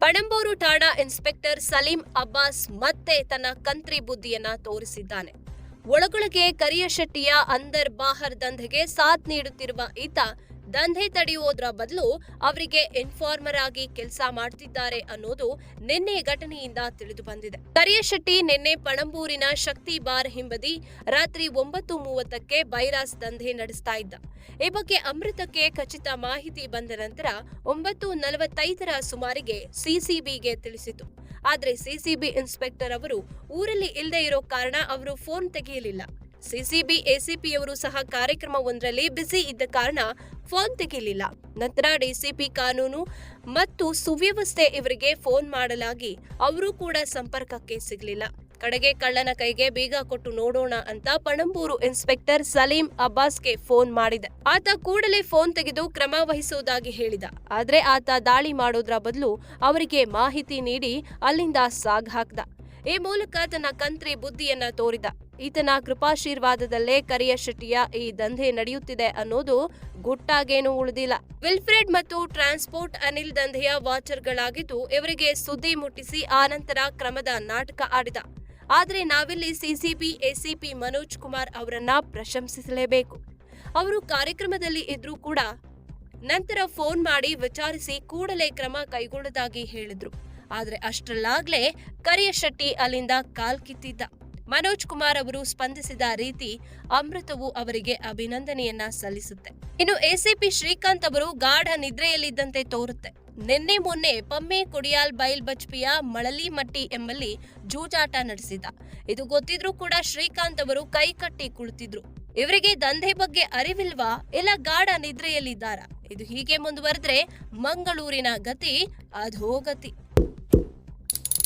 ಪಣಂಬೂರು ಠಾಣಾ ಇನ್ಸ್ಪೆಕ್ಟರ್ ಸಲೀಂ ಅಬ್ಬಾಸ್ ಮತ್ತೆ ತನ್ನ ಕಂತ್ರಿ ಬುದ್ಧಿಯನ್ನ ತೋರಿಸಿದ್ದಾನೆ. ಒಳಗೊಳಗೆ ಕರಿಯ ಶೆಟ್ಟಿಯ ಅಂದರ್ ಬಾಹರ್ ದಂಧೆಗೆ ಸಾಥ್ ನೀಡುತ್ತಿರುವ ಈತ ದಂಧೆ ತಡೆಯುವುದರ ಬದಲು ಅವರಿಗೆ ಇನ್ಫಾರ್ಮರ್ ಆಗಿ ಕೆಲಸ ಮಾಡ್ತಿದ್ದಾರೆ ಅನ್ನೋದು ನಿನ್ನೆ ಘಟನೆಯಿಂದ ತಿಳಿದು ಬಂದಿದೆ. ಕರಿಯ ಶೆಟ್ಟಿ ನಿನ್ನೆ ಪಣಂಬೂರಿನ ಶಕ್ತಿ ಬಾರ್ ಹಿಂಬದಿ ರಾತ್ರಿ ಒಂಬತ್ತು ಮೂವತ್ತಕ್ಕೆ ಬೈರಾಸ್ ದಂಧೆ ನಡೆಸ್ತಾ ಇದ್ದ. ಈ ಬಗ್ಗೆ ಅಮೃತಕ್ಕೆ ಖಚಿತ ಮಾಹಿತಿ ಬಂದ ನಂತರ ಒಂಬತ್ತು ನಲವತ್ತೈದರ ಸುಮಾರಿಗೆ ಸಿಸಿಬಿಗೆ ತಿಳಿಸಿತು ಆದ್ರೆ ಸಿಸಿಬಿ ಇನ್ಸ್ಪೆಕ್ಟರ್ ಅವರು ಊರಲ್ಲಿ ಇಲ್ಲದೆ ಇರೋ ಕಾರಣ ಅವರು ಫೋನ್ ತೆಗೆಯಲಿಲ್ಲ. ಸಿಸಿಬಿ, ಎಸಿಪಿಯವರು ಸಹ ಕಾರ್ಯಕ್ರಮವೊಂದರಲ್ಲಿ ಬ್ಯುಸಿ ಇದ್ದ ಕಾರಣ ಫೋನ್ ತೆಗೆಯಲಿಲ್ಲ. ನಂತರ ಡಿಸಿಪಿ ಕಾನೂನು ಮತ್ತು ಸುವ್ಯವಸ್ಥೆ ಇವರಿಗೆ ಫೋನ್ ಮಾಡಲಾಗಿ ಅವರು ಕೂಡ ಸಂಪರ್ಕಕ್ಕೆ ಸಿಗಲಿಲ್ಲ. ಕಡೆಗೆ ಕಳ್ಳನ ಕೈಗೆ ಬೀಗ ಕೊಟ್ಟು ನೋಡೋಣ ಅಂತ ಪಣಂಬೂರು ಇನ್ಸ್ಪೆಕ್ಟರ್ ಸಲೀಂ ಅಬ್ಬಾಸ್ಗೆ ಫೋನ್ ಮಾಡಿದೆ. ಆತ ಕೂಡಲೇ ಫೋನ್ ತೆಗೆದು ಕ್ರಮ ವಹಿಸುವುದಾಗಿ ಹೇಳಿದ. ಆದ್ರೆ ಆತ ದಾಳಿ ಮಾಡೋದ್ರ ಬದಲು ಅವರಿಗೆ ಮಾಹಿತಿ ನೀಡಿ ಅಲ್ಲಿಂದ ಸಾಗ್ ಹಾಕ್ದ. ಈ ಮೂಲಕ ತನ್ನ ಕಂತ್ರಿ ಬುದ್ಧಿಯನ್ನ ತೋರಿದ. ಈತನ ಕೃಪಾಶೀರ್ವಾದದಲ್ಲೇ ಕರಿಯ ಶೆಟ್ಟಿಯ ಈ ದಂಧೆ ನಡೆಯುತ್ತಿದೆ ಅನ್ನೋದು ಗುಟ್ಟಾಗೇನೂ ಉಳಿದಿಲ್ಲ. ವಿಲ್ಫ್ರೆಡ್ ಮತ್ತು ಟ್ರಾನ್ಸ್ಪೋರ್ಟ್ ಅನಿಲ್ ದಂಧೆಯ ವಾಚರ್ಗಳಾಗಿದ್ದು, ಇವರಿಗೆ ಸುದ್ದಿ ಮುಟ್ಟಿಸಿ ಆನಂತರ ಕ್ರಮದ ನಾಟಕ ಆಡಿದ. ಆದರೆ ನಾವಿಲ್ಲಿ ಸಿಸಿಬಿ ಎಸಿಪಿ ಮನೋಜ್ ಕುಮಾರ್ ಅವರನ್ನ ಪ್ರಶಂಸಿಸಲೇಬೇಕು. ಅವರು ಕಾರ್ಯಕ್ರಮದಲ್ಲಿ ಇದ್ರೂ ಕೂಡ ನಂತರ ಫೋನ್ ಮಾಡಿ ವಿಚಾರಿಸಿ ಕೂಡಲೇ ಕ್ರಮ ಕೈಗೊಳ್ಳದಾಗಿ ಹೇಳಿದ್ರು. ಆದ್ರೆ ಅಷ್ಟರಲ್ಲಾಗ್ಲೇ ಕರಿಯ ಶೆಟ್ಟಿ ಅಲ್ಲಿಂದ ಕಾಲ್ ಕಿತ್ತಿದ್ದ. ಮನೋಜ್ ಕುಮಾರ್ ಅವರು ಸ್ಪಂದಿಸಿದ ರೀತಿ ಅಮೃತವು ಅವರಿಗೆ ಅಭಿನಂದನೆಯನ್ನ ಸಲ್ಲಿಸುತ್ತೆ. ಇನ್ನು ಎಸಿಪಿ ಶ್ರೀಕಾಂತ್ ಅವರು ಗಾಢ ನಿದ್ರೆಯಲ್ಲಿದ್ದಂತೆ ತೋರುತ್ತೆ. ನಿನ್ನೆ ಮೊನ್ನೆ ಪಮ್ಮೆ ಕುಡಿಯಾಲ್ ಬೈಲ್ ಬಜ್ಪಿಯ ಮಳಲಿಮಟ್ಟಿ ಎಂಬಲ್ಲಿ ಜೂಜಾಟ ನಡೆಸಿದ. ಇದು ಗೊತ್ತಿದ್ರೂ ಕೂಡ ಶ್ರೀಕಾಂತ್ ಅವರು ಕೈ ಕಟ್ಟಿ ಕುಳಿತಿದ್ರು. ಇವರಿಗೆ ದಂಧೆ ಬಗ್ಗೆ ಅರಿವಿಲ್ವಾ? ಇಲ್ಲ ಗಾಢ ನಿದ್ರೆಯಲ್ಲಿದ್ದಾರಾ? ಇದು ಹೀಗೆ ಮುಂದುವರೆದ್ರೆ ಮಂಗಳೂರಿನ ಗತಿ ಅಧೋಗತಿ.